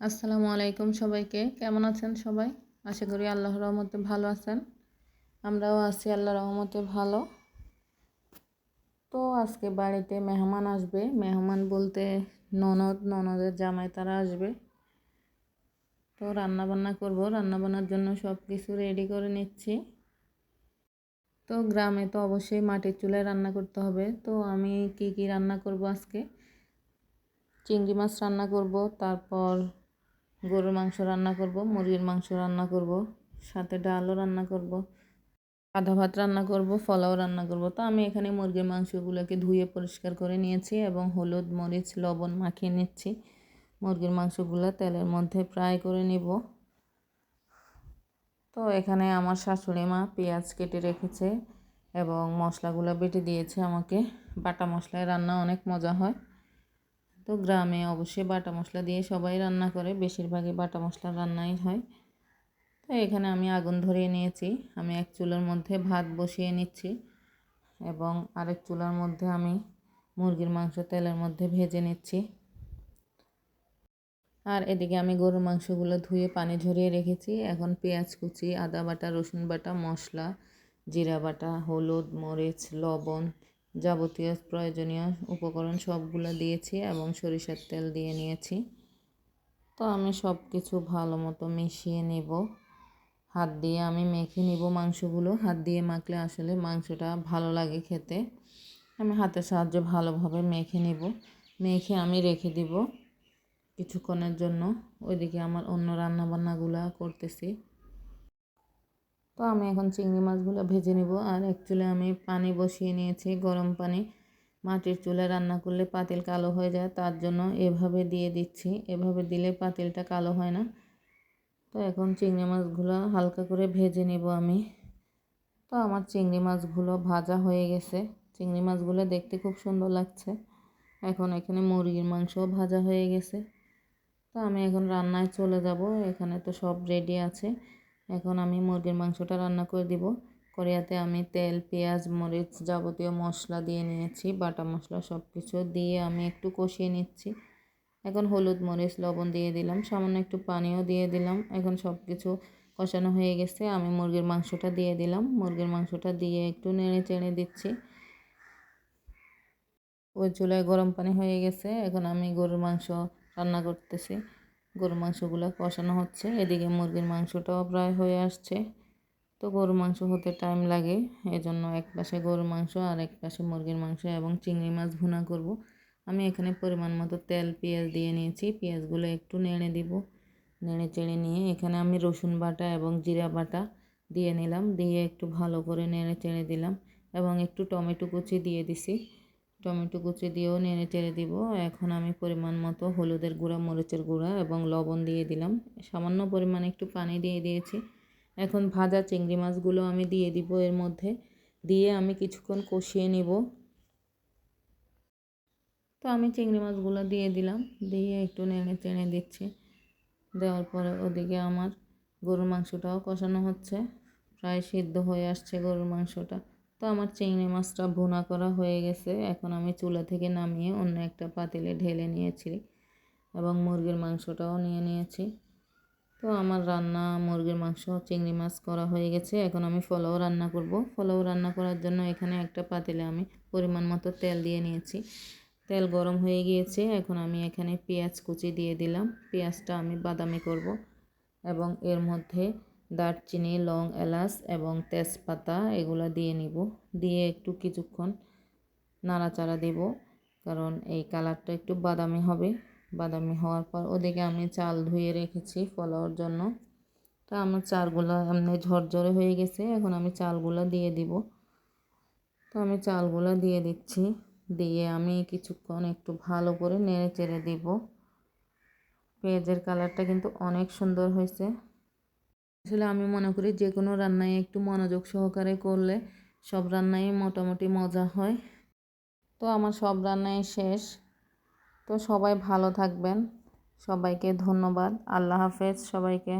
আসসালামু আলাইকুম সবাইকে। কেমন আছেন সবাই? আশা করি আল্লাহর রহমতে ভালো আছেন। আমরাও আছি আল্লাহর রহমতে ভালো। তো আজকে বাড়িতে মেহমান আসবে। মেহমান বলতে ননদ, ননদের জামাই তারা আসবে। তো রান্না বান্না করব। রান্না বান্নার জন্য সব কিছু রেডি করে নিচ্ছি। তো গ্রামে তো অবশ্যই মাটির চুলায় রান্না করতে হবে। তো আমি কি কি রান্না করব আজকে? চিংড়ি মাছ রান্না করব, তারপর গরুর মাংস রান্না করব, মুরগির মাংস রান্না করব, সাথে ডালও রান্না করব আধা ভাত রান্না করব ফলাও রান্না করব। তো আমি এখানে মুরগির মাংসগুলোকে ধুয়ে পরিষ্কার করে নিয়েছি এবং হলুদ, মরিচ, লবণ মাখিয়ে নিচ্ছি। মুরগির মাংসগুলো তেলের মধ্যে ফ্রাই করে নিব। তো এখানে আমার শাশুড়ি মা পেঁয়াজ কেটে রেখেছে এবং মশলাগুলো বেটে দিয়েছে আমাকে। বাটা মশলায় রান্না অনেক মজা হয়। তো গ্রামে অবশ্যই বাটা মশলা দিয়ে সবাই রান্না করে। বেশিরভাগই বাটা মশলা রান্নাই হয়। তো এখানে আমি আগুন ধরিয়ে নিয়েছি। আমি এক চুলার মধ্যে ভাত বসিয়ে নিচ্ছি এবং আরেক চুলার মধ্যে আমি মুরগির মাংস তেলের মধ্যে ভেজে নিচ্ছি। আর এদিকে আমি গরুর মাংসগুলো ধুয়ে পানি ঝরিয়ে রেখেছি। এখন পেঁয়াজ কুচি, আদা বাটা, রসুন বাটা, মশলা, জিরা বাটা, হলুদ, মরিচ, লবণ যাবতীয় প্রয়োজনীয় উপকরণ সবগুলো দিয়েছি এবং সরিষার তেল দিয়ে নিয়েছি। তো আমি সব কিছু ভালো মতো মিশিয়ে নেব। হাত দিয়ে আমি মেখে নিব মাংসগুলো। হাত দিয়ে মাখলে আসলে মাংসটা ভালো লাগে খেতে। আমি হাতের সাহায্যে ভালোভাবে মেখে নিব। মেখে আমি রেখে দিব কিছুক্ষণের জন্য। ওইদিকে আমার অন্য রান্নাবান্নাগুলো করতেছি। তো আমি এখন চিংড়ি মাছগুলো ভেজে নেব। আর এক চুলে আমি পানি বসিয়ে নিয়েছি গরম পানি। মাটির চুলে রান্না করলে পাতিল কালো হয়ে যায়, তার জন্য এভাবে দিয়ে দিচ্ছি। এভাবে দিলে পাতিলটা কালো হয় না। তো এখন চিংড়ি মাছগুলো হালকা করে ভেজে নেব আমি। তো আমার চিংড়ি মাছগুলো ভাজা হয়ে গেছে। চিংড়ি মাছগুলো দেখতে খুব সুন্দর লাগছে। এখন এখানে মুরগির মাংসও ভাজা হয়ে গেছে। তো আমি এখন রান্নায় চলে যাব। এখানে তো সব রেডি আছে। এখন আমি মুরগির মাংসটা রান্না করে দিব। কড়াইতে আমি তেল, পেঁয়াজ, মরিচ যাবতীয় মশলা দিয়ে নিয়েছি। বাটা মশলা সব কিছু দিয়ে আমি একটু কষিয়ে নিচ্ছি। এখন হলুদ, মরিচ, লবণ দিয়ে দিলাম। সামান্য একটু পানিও দিয়ে দিলাম। এখন সব কিছু কষানো হয়ে গেছে। আমি মুরগির মাংসটা দিয়ে দিলাম। মুরগির মাংসটা দিয়ে একটু নেড়ে চেড়ে দিচ্ছি। ওই চুলায় গরম পানি হয়ে গেছে। এখন আমি গরুর মাংস রান্না করতেছি। গরুর মাংসগুলো কষানো হচ্ছে। এদিকে মুরগির মাংসটাও প্রায় হয়ে আসছে। তো গরুর মাংস হতে টাইম লাগে। এজন্য এক পাশে গরুর মাংস আর এক পাশে মুরগির মাংস এবং চিংড়ি মাছ ভুনা করব। আমি এখানে পরিমাণ মতো তেল, পেঁয়াজ দিয়ে নিয়েছি। পেঁয়াজগুলো একটু নেড়ে দিব। নেড়ে চেড়ে নিয়ে এখানে আমি রসুন বাটা এবং জিরা বাটা দিয়ে নিলাম। দিয়ে একটু ভালো করে নেড়ে চেড়ে দিলাম এবং একটু টমেটো কুচি দিয়ে দিছি। টমেটো কুচি দিয়েও নেড়ে চেড়ে দিব। এখন আমি পরিমাণ মতো হলুদের গুঁড়া, মরিচের গুঁড়া এবং লবণ দিয়ে দিলাম। সামান্য পরিমাণে একটু পানি দিয়ে দিয়েছি। এখন ভাজা চিংড়ি মাছগুলো আমি দিয়ে দিব। এর মধ্যে দিয়ে আমি কিছুক্ষণ কষিয়ে নিব। তো আমি চিংড়ি মাছগুলো দিয়ে দিলাম। দিয়ে একটু নেড়ে চেড়ে দিচ্ছি। দেওয়ার পরে ওদিকে আমার গরুর মাংসটাও কষানো হচ্ছে। প্রায় সিদ্ধ হয়ে আসছে গরুর মাংসটা। তো আমার চিংড়ি মাছটা ভুনা করা হয়ে গেছে। এখন আমি চুলা থেকে নামিয়ে অন্য একটা পাতিলে ঢেলে নিয়েছি এবং মুরগির মাংসটাও নিয়ে নিয়েছি। তো আমার রান্না, মুরগির মাংস, চিংড়ি মাছ করা হয়ে গেছে। এখন আমি ফলাও রান্না করব। ফলাও রান্না করার জন্য এখানে একটা পাতিলে আমি পরিমাণ মতো তেল দিয়ে নিয়েছি। তেল গরম হয়ে গিয়েছে। এখন আমি এখানে পেঁয়াজ কুচি দিয়ে দিলাম। পেঁয়াজটা আমি বাদামি করব এবং এর মধ্যে দারচিনি, লং এলাচ এবং তেজপাতা এগুলো দিয়ে নিব। দিয়ে একটু কিছুক্ষণ নাড়াচাড়া দেব, কারণ এই কালারটা একটু বাদামি হবে। বাদামি হওয়ার পর ওদিকে আমি চাল ধুয়ে রেখেছি ফলাওয়ার জন্য। তা আমার চালগুলো এমনি ঝরঝরে হয়ে গেছে, এখন আমি চালগুলো দিয়ে দিব। তো আমি চালগুলো দিয়ে দিচ্ছি। দিয়ে আমি কিছুক্ষণ একটু ভালো করে নেড়ে চেড়ে দিব। পেঁয়াজের কালারটা কিন্তু অনেক সুন্দর হয়েছে। আসলে আমি মনে করি যে কোনো রান্নায় একটু মনোযোগ সহকারে করলে সব রান্নাই মোটামুটি মজা হয়। তো আমার সব রান্নাই শেষ। তো সবাই ভালো থাকবেন। সবাইকে ধন্যবাদ। আল্লাহ হাফেজ। সবাইকে